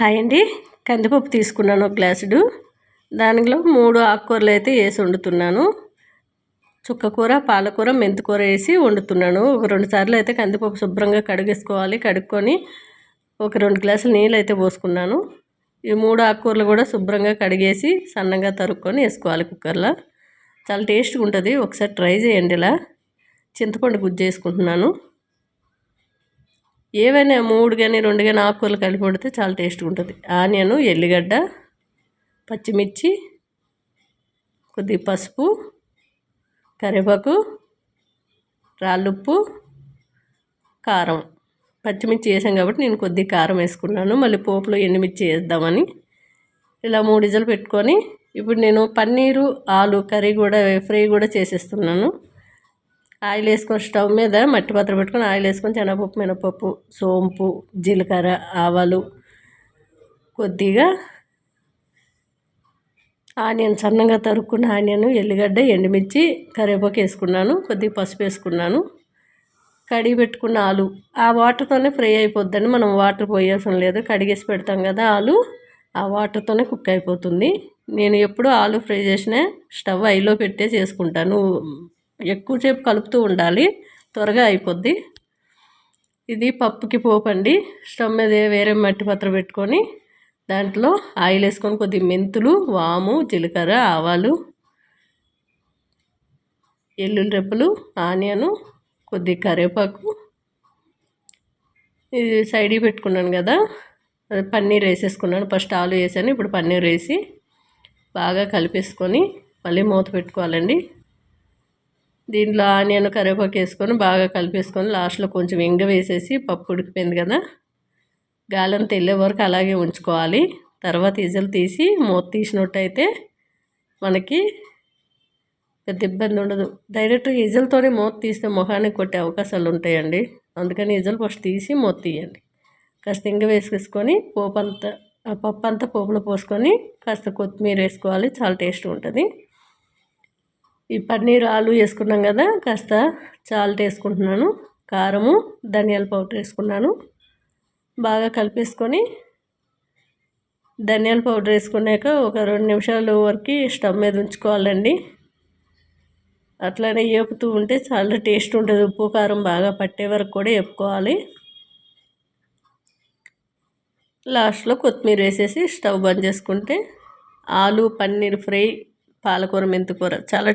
Hi అండి. కందిపప్పు తీసుకున్నాను ఒక గ్లాసుడు. దానిలో మూడు ఆకుకూరలు అయితే వేసి వండుతున్నాను. చుక్కకూర పాలకూర మెంతికూర వేసి వండుతున్నాను. ఒక రెండు సార్లు అయితే కందిపప్పు శుభ్రంగా కడిగేసుకోవాలి. కడుక్కొని ఒక రెండు గ్లాసులు నీళ్ళు అయితే పోసుకున్నాను. ఈ మూడు ఆకుకూరలు కూడా శుభ్రంగా కడిగేసి సన్నగా తరుక్కొని వేసుకోవాలి కుక్కర్లో. చాలా టేస్ట్గా ఉంటుంది. ఒకసారి ట్రై చేయండి ఇలా. చింతపండు గుజ్జు వేసుకుంటున్నాను. ఏవైనా మూడు కానీ రెండు కానీ ఆకుకూరలు కలిపి వండితే చాలా టేస్ట్గా ఉంటుంది. ఆనియను ఎల్లిగడ్డ పచ్చిమిర్చి కొద్దిగా పసుపు కరివేపాకు రాళ్ళుప్పు కారం. పచ్చిమిర్చి వేసాం కాబట్టి నేను కొద్దిగా కారం వేసుకున్నాను. మళ్ళీ పోపులో ఎండుమిర్చి వేద్దామని. ఇలా మూడు ఇజలు పెట్టుకొని ఇప్పుడు నేను పన్నీరు ఆలు కర్రీ కూడా ఫ్రై కూడా చేసేస్తున్నాను. ఆయిల్ వేసుకొని స్టవ్ మీద మట్టి పాత్ర పెట్టుకొని ఆయిల్ వేసుకొని శనగపప్పు మినపప్పు సోంపు జీలకర్ర ఆవాలు కొద్దిగా ఆనియన్ సన్నగా తరుక్కున్న ఆనియన్ ఎల్లిగడ్డ ఎండుమిర్చి కరివేపాకు వేసుకున్నాను కొద్దిగా పసుపు వేసుకున్నాను. కడిగి పెట్టుకున్న ఆలు. ఆ వాటర్తోనే ఫ్రై అయిపోద్దని మనం వాటర్ పోయాల్సిన లేదు. కడిగేసి పెడతాం కదా ఆలు. ఆ వాటర్తోనే కుక్ అయిపోతుంది. నేను ఎప్పుడూ ఆలు ఫ్రై చేసిన స్టవ్ ఐలో పెట్టే చేసుకుంటాను. ఎక్కువసేపు కలుపుతూ ఉండాలి. త్వరగా అయిపోద్ది. ఇది పప్పుకి పోపండి స్టవ్ మీద వేరే మట్టి పత్ర పెట్టుకొని దాంట్లో ఆయిల్ వేసుకొని కొద్ది మెంతులు వాము జీలకర్ర ఆవాలు ఎల్లుల్లి రెప్పలు ఆనియను కొద్ది కరివేపాకు. ఇది సైడ్ పెట్టుకున్నాను కదా. పన్నీర్ వేసేసుకున్నాను. ఫస్ట్ ఆలు వేసాను. ఇప్పుడు పన్నీర్ వేసి బాగా కలిపేసుకొని మళ్ళీ మూత పెట్టుకోవాలండి. దీంట్లో ఆనియన్ కరివేపాకు వేసుకొని బాగా కలిపేసుకొని లాస్ట్లో కొంచెం ఇంగ వేసేసి పప్పు ఉడికిపోయింది కదా. గాలంతా వెళ్ళే వరకు అలాగే ఉంచుకోవాలి. తర్వాత ఇజలు తీసి మూత తీసినట్టయితే మనకి పెద్ద ఇబ్బంది ఉండదు. డైరెక్ట్గా ఇజలతోనే మూత తీస్తే మొహానికి కొట్టే అవకాశాలు ఉంటాయండి. అందుకని ఇజలు ఫస్ట్ తీసి మూత తీయండి. కాస్త ఇంగ వేసేసుకొని పోపు అంతా పప్పు అంతా పోపులో పోసుకొని కాస్త కొత్తిమీర వేసుకోవాలి. చాలా టేస్ట్ ఉంటుంది. ఈ పన్నీర్ ఆలు వేసుకున్నాం కదా కాస్త చాల్ట్ వేసుకుంటున్నాను కారము ధనియాల పౌడర్ వేసుకున్నాను. బాగా కలిపేసుకొని ధనియాల పౌడర్ వేసుకున్నాక ఒక రెండు నిమిషాల వరకు స్టవ్ మీద ఉంచుకోవాలండి. అట్లనే వేపుతూ ఉంటే చాలా టేస్ట్ ఉంటుంది ఉప్పు కారం బాగా పట్టే వరకు కూడా వేపుకోవాలి లాస్ట్లో కొత్తిమీర వేసేసి స్టవ్ బంద్ చేసుకుంటే ఆలు పన్నీర్ ఫ్రై పాలకూర మెంతికూర చాలా